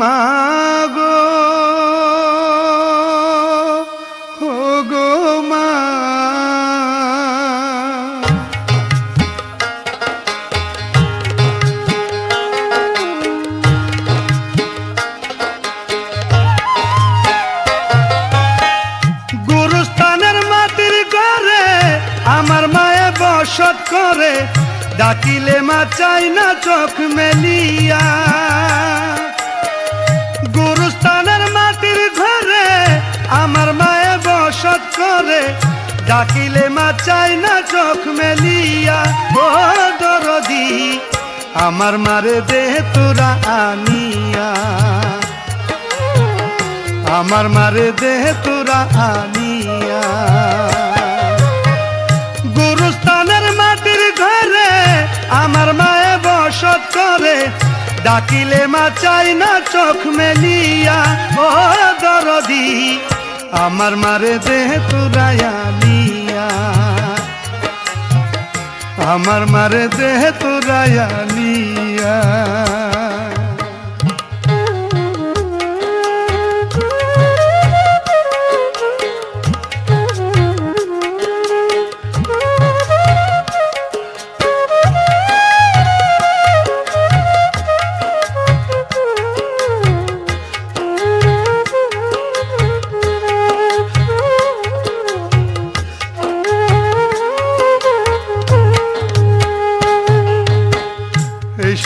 মাগো ও গো মা। গুরুস্থানের মাটির ঘরে আমার মায়ে বসত করে, ডাকিলে মা চাই না চোখ মেলিয়া। করে ডাকিলে মা চাই না চোখ মেলিয়া। ও দরদি, আমার মারে দেহ তোরা আনিয়া। আমার মারে দেহ তোরা আনিয়া। গুরুস্থানের মাটির ঘরে আমার মায়ে বসত করে। ডাকিলে মা চাই না চোখ মেলিয়া। ও দরদি আমার মারে দেহ তোরা আনিয়া আমার মারে দেহ তোরা আনিয়া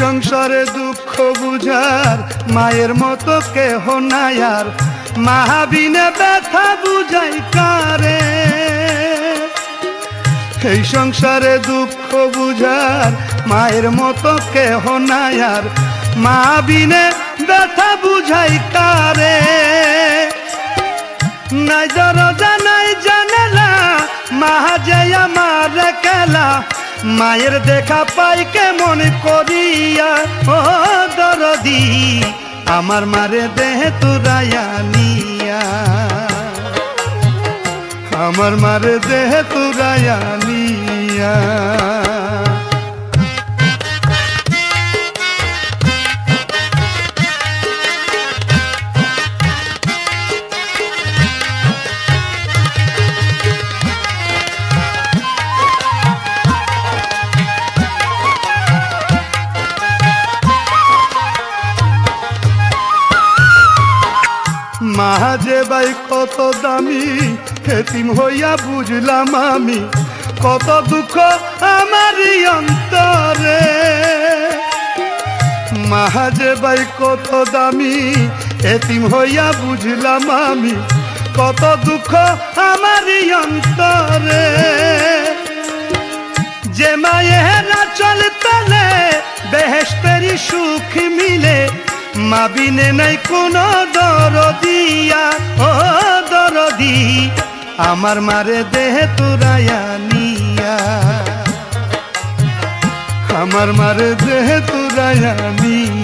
সংসারে দুঃখ বুঝার, মায়ের মতো কেহ নাই মাহাবিনে ব্যথা বুঝাই কারে। এই সংসারে দুঃখ বুঝার, মায়ের মতো কেহ নাই মাহাবিনে ব্যথা বুঝাই কারে। নাই দরজা, নাই জানেলা, মাহা যে মায়ের দেখা পাই কেমন করিয়া। ও দরদি, আমার মারে দেহ তুরাইয়া আমার মারে দেহ তুরাইয়া মাঝে বাই কত দামি। হেতিম হইয়া বুঝলাম আমি, কত দুঃখ আমারই অন্তরে। মাঝে বাই কত দামি। এতিম হইয়া বুঝলাম আমি, কত দুঃখ আমারই অন্তরে। যে মায়েরা চল তলে বেহেস্তেরি সুখ মিলে মা বিনে নাই কোন দরদিয়া ও দরদি, আমার মারে দেহ তুরাইয়া নিয়া। আমার মারে দেহ তুরাইয়া নিয়া।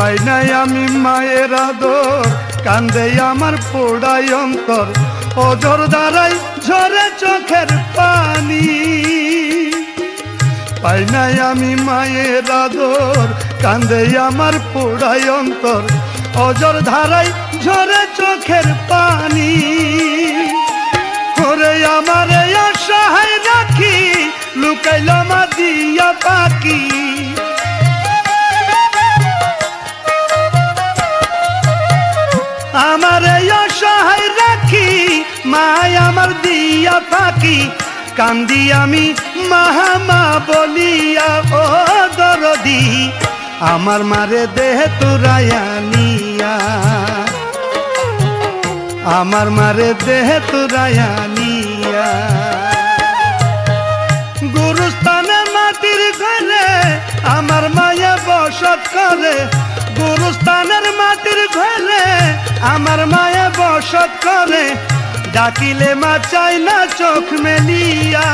পাই নাই আমি মায়ের আদর। কান্দে আমার পোড়াই অন্তর। অজর দ্বারাই ঝরে চোখের পানি। পাই নাই আমি মায়ের আদর। কান্দে আমার পোড়াই অন্তর। অজর ধারাই ঝরে চোখের পানি। পাখি কান্দি আমি মাহামা বলিয়া, ও দরদি, আমার মারে দেহ তুরাইয়া নিয়া। আমার মারে দেহে তুরায়ানিয়া গুরুস্থানে মাটির ঘরে আমার মায়া বসত করে। গুরুস্থানের মাটির ঘরে আমার মায়া বসত করে। ডাকিলে মা চাই না চোখ মেলিয়া।